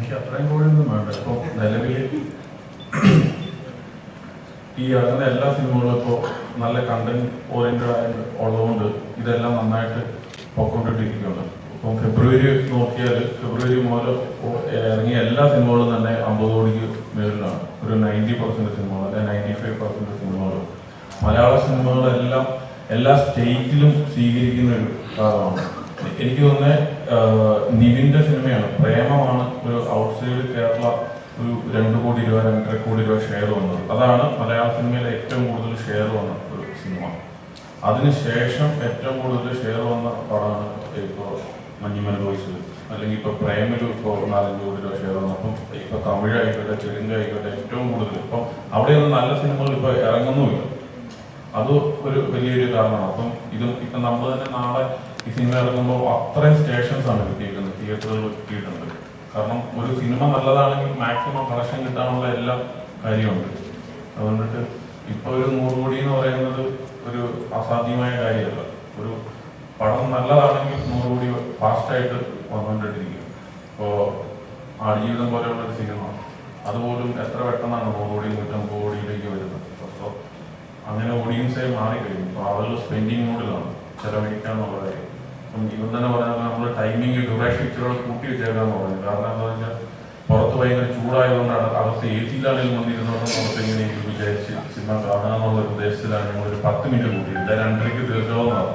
എനിക്ക് അത്രയും കൂടി ഒന്നും വേണ്ട. ഇപ്പൊ നിലവിൽ ഈ ഇറങ്ങുന്ന എല്ലാ സിനിമകളും ഇപ്പോൾ നല്ല കണ്ടന്റ് ഓറിയന്റഡ് ആയിട്ട് ഉള്ളതുകൊണ്ട് ഇതെല്ലാം നന്നായിട്ട് പൊക്കൊണ്ടിട്ടിരിക്കുകയാണ് ഇപ്പം ഫെബ്രുവരി നോക്കിയാൽ ഫെബ്രുവരി മുതൽ ഇറങ്ങിയ എല്ലാ സിനിമകളും തന്നെ അമ്പത് കോടിക്ക് മേളിലാണ്. ഒരു നയന്റി പെർസെന്റ് സിനിമകൾ അല്ലെ നയന്റി ഫൈവ് പെർസെന്റ് സിനിമകൾ മലയാള സിനിമകളെല്ലാം എല്ലാ സ്റ്റേറ്റിലും സ്വീകരിക്കുന്ന ഒരു ഭാഗമാണ്. എനിക്ക് തോന്നുന്നത് നിവിന്റെ സിനിമയാണ്. പ്രേമമാണ് ഒരു ഔട്ട്സൈഡ് കേരള ഒരു രണ്ട് കോടി രൂപ രണ്ടര കോടി രൂപ ഷെയർ വന്നത്. അതാണ് മലയാള സിനിമയിലെ ഏറ്റവും കൂടുതൽ ഷെയർ വന്ന ഒരു സിനിമ. അതിനുശേഷം ഏറ്റവും കൂടുതൽ ഷെയർ വന്ന പടമാണ് ഇപ്പോൾ മഞ്ഞുമൽ ബോയ്സ്. അല്ലെങ്കിൽ ഇപ്പോൾ പ്രേമിലും ഇപ്പോൾ നാലഞ്ച് കോടി രൂപ ഷെയർ വന്നു. അപ്പം ഇപ്പോൾ തമിഴായിക്കോട്ടെ തെലുങ്ക് ആയിക്കോട്ടെ ഏറ്റവും കൂടുതൽ. ഇപ്പം അവിടെയൊന്നും നല്ല സിനിമകൾ ഒരു വലിയൊരു കാരണമാണ് അപ്പം ഇത് ഇപ്പൊ നമ്മൾ തന്നെ നാളെ ഈ സിനിമ ഇറങ്ങുമ്പോൾ അത്രയും സ്റ്റേഷൻസ് ആണ് കിട്ടിയിരിക്കുന്നത്. തിയേറ്ററുകൾ കിട്ടിയിട്ടുണ്ട്. കാരണം ഒരു സിനിമ നല്ലതാണെങ്കിൽ മാക്സിമം കളക്ഷൻ കിട്ടാനുള്ള എല്ലാ കാര്യമുണ്ട് അതുകൊണ്ടിട്ട് ഇപ്പൊ ഒരു നൂറ് കോടി എന്ന് പറയുന്നത് ഒരു അസാധ്യമായ കാര്യമല്ല. ഒരു പടം നല്ലതാണെങ്കിൽ നൂറ് കോടി ഫാസ്റ്റായിട്ട് വന്നുകൊണ്ടിരിക്കും ഇപ്പോ ആടുജീവിതം പോലെയുള്ള ഒരു സിനിമ. അതുപോലും എത്ര പെട്ടെന്നാണ് നൂറ് കോടി നൂറ്റമ്പത് അങ്ങനെ ഓഡിയൻസേ മാറിക്കഴിഞ്ഞു. അപ്പോൾ ആളുകൾ സ്പെൻഡിങ് മോഡിലാണ് ചെലവഴിക്കാന്നുള്ള കാര്യം അപ്പം ഇവൻ തന്നെ പറയാൻ നമ്മൾ ടൈമിങ് ഡ്യൂറേഷൻ ഇച്ചിരി കൂട്ടി വെച്ചേക്കാന്ന് പറഞ്ഞു കാരണം എന്താ വെച്ചാൽ പുറത്ത് ഭയങ്കര ചൂടായതുകൊണ്ടാണ് അകത്ത് എ സിയിലാണെങ്കിലും വന്നിരുന്നോണ്ട് നമുക്ക് ഇങ്ങനെ വിചാരിച്ച് സിനിമ കാണുക എന്നുള്ള ഉദ്ദേശത്തിലാണ് ഞങ്ങൾ ഒരു പത്ത് മിനിറ്റ് കൂട്ടി രണ്ടരയ്ക്ക് തീർക്കാവുന്നതാണ്